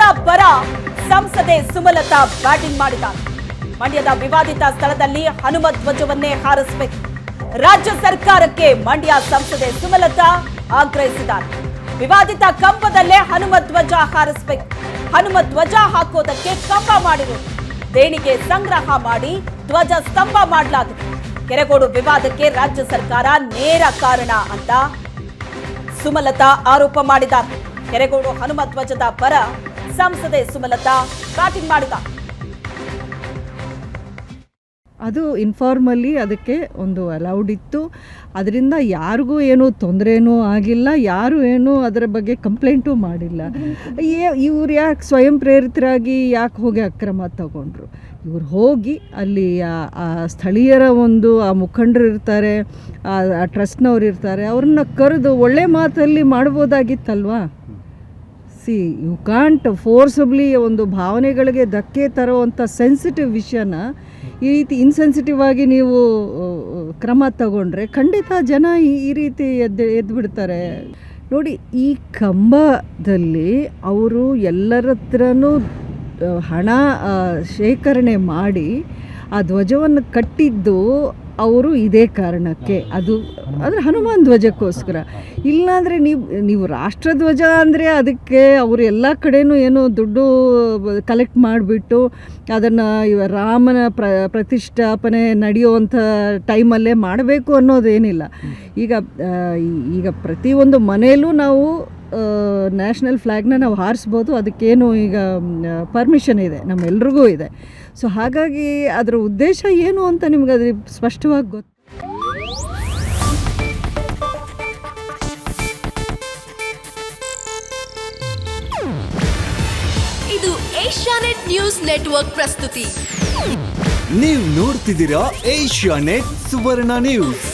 ಧ್ವಜದ ಬರ ಸಂಸದೆ ಸುಮಲತಾ ಬ್ಯಾಟಿಂಗ್ ಮಾಡಿದ್ದಾರೆ. ಮಂಡ್ಯದ ವಿವಾದಿತ ಸ್ಥಳದಲ್ಲಿ ಹನುಮ ಧ್ವಜವನ್ನೇ ಹಾರಿಸಬೇಕು. ರಾಜ್ಯ ಸರ್ಕಾರಕ್ಕೆ ಮಂಡ್ಯ ಸಂಸದೆ ಸುಮಲತಾ ಆಗ್ರಹಿಸಿದ್ದಾರೆ. ವಿವಾದಿತ ಕಂಬದಲ್ಲೇ ಹನುಮ ಧ್ವಜ ಹಾರಿಸಬೇಕು. ಹನುಮ ಧ್ವಜ ಹಾಕೋದಕ್ಕೆ ಕಂಬ ಮಾಡಿದರು ದೇಣಿಗೆ ಸಂಗ್ರಹ ಮಾಡಿ ಧ್ವಜ ಸ್ತಂಭ ಮಾಡಲಾಗಿದೆ. ಕೆರೆಗೋಡು ವಿವಾದಕ್ಕೆ ರಾಜ್ಯ ಸರ್ಕಾರ ನೇರ ಕಾರಣ ಅಂತ ಸುಮಲತಾ ಆರೋಪ ಮಾಡಿದ್ದಾರೆ. ಕೆರೆಗೋಡು ಹನುಮ ಧ್ವಜದ ಪರ ಸಂಸದೆ ಸುಮಲತಾ ಬ್ಯಾಟಿಂಗ್ ಮಾಡಿದ ಅದು ಇನ್ಫಾರ್ಮಲಿ ಅದಕ್ಕೆ ಒಂದು ಅಲೌಡ್ ಇತ್ತು. ಅದರಿಂದ ಯಾರಿಗೂ ಏನೂ ತೊಂದರೆನೂ ಆಗಿಲ್ಲ, ಯಾರು ಏನೂ ಅದರ ಬಗ್ಗೆ ಕಂಪ್ಲೇಂಟೂ ಮಾಡಿಲ್ಲ. ಇವ್ರು ಯಾಕೆ ಸ್ವಯಂ ಪ್ರೇರಿತರಾಗಿ ಯಾಕೆ ಹೋಗಿ ಅಕ್ರಮ ತಗೊಂಡ್ರು? ಇವ್ರು ಹೋಗಿ ಅಲ್ಲಿ ಆ ಸ್ಥಳೀಯರ ಒಂದು, ಆ ಮುಖಂಡರು ಇರ್ತಾರೆ, ಆ ಟ್ರಸ್ಟ್ನವ್ರು ಇರ್ತಾರೆ, ಅವ್ರನ್ನ ಕರೆದು ಒಳ್ಳೆ ಮಾತಲ್ಲಿ ಮಾಡ್ಬೋದಾಗಿತ್ತಲ್ವಾ? ಸಿ ಯು ಕಾಂಟ್ ಫೋರ್ಸಬ್ಲಿ ಒಂದು ಭಾವನೆಗಳಿಗೆ ಧಕ್ಕೆ ತರುವಂಥ ಸೆನ್ಸಿಟಿವ್ ವಿಷಯನ ಈ ರೀತಿ ಇನ್ಸೆನ್ಸಿಟಿವ್ ಆಗಿ ನೀವು ಕ್ರಮ ತಗೊಂಡ್ರೆ ಖಂಡಿತ ಜನ ಈ ರೀತಿ ಎದ್ದು ಎದ್ದು ಬಿಡ್ತಾರೆ. ನೋಡಿ, ಈ ಕಂಬದಲ್ಲಿ ಅವರು ಎಲ್ಲರ ಹತ್ರನೂ ಹಣ ಶೇಖರಣೆ ಮಾಡಿ, ಆ ಧ್ವಜವನ್ನು ಕಟ್ಟಿದ್ದು ಅವರು ಇದೇ ಕಾರಣಕ್ಕೆ ಅದು ಅಂದರೆ ಹನುಮಾನ್ ಧ್ವಜಕ್ಕೋಸ್ಕರ. ಇಲ್ಲಾಂದರೆ ನೀವು ನೀವು ರಾಷ್ಟ್ರಧ್ವಜ ಅಂದರೆ ಅದಕ್ಕೆ ಅವರು ಎಲ್ಲ ಕಡೆನೂ ಏನು ದುಡ್ಡು ಕಲೆಕ್ಟ್ ಮಾಡಿಬಿಟ್ಟು ಅದನ್ನು ಇವ ರಾಮನ ಪ್ರ, ಪ್ರತಿಷ್ಠಾಪನೆ ನಡೆಯುವಂಥ ಟೈಮಲ್ಲೇ ಮಾಡಬೇಕು ಅನ್ನೋದೇನಿಲ್ಲ. ಈಗ ಈಗ ಪ್ರತಿಯೊಂದು ಮನೆಯಲ್ಲೂ ನಾವು ನ್ಯಾಷನಲ್ ಫ್ಲ್ಯಾಗ್ನ ನಾವು ಹಾರಿಸ್ಬೋದು. ಅದಕ್ಕೇನು ಈಗ ಪರ್ಮಿಷನ್ ಇದೆ. ನಮ್ಮೆಲ್ರಿಗೂ ಇದೆ. ಸೊ ಹಾಗಾಗಿ ಅದರ ಉದ್ದೇಶ ಏನು ಅಂತ ನಿಮ್ಗೆ ಅದ್ರ ಸ್ಪಷ್ಟವಾಗಿ ಗೊತ್ತು ಇದು ಏಷ್ಯಾನೆಟ್ ನ್ಯೂಸ್ ನೆಟ್ವರ್ಕ್ ಪ್ರಸ್ತುತಿ. ನೀವು ನೋಡ್ತಿದ್ದೀರಾ ಏಷ್ಯಾನೆಟ್ ಸುವರ್ಣ ನ್ಯೂಸ್.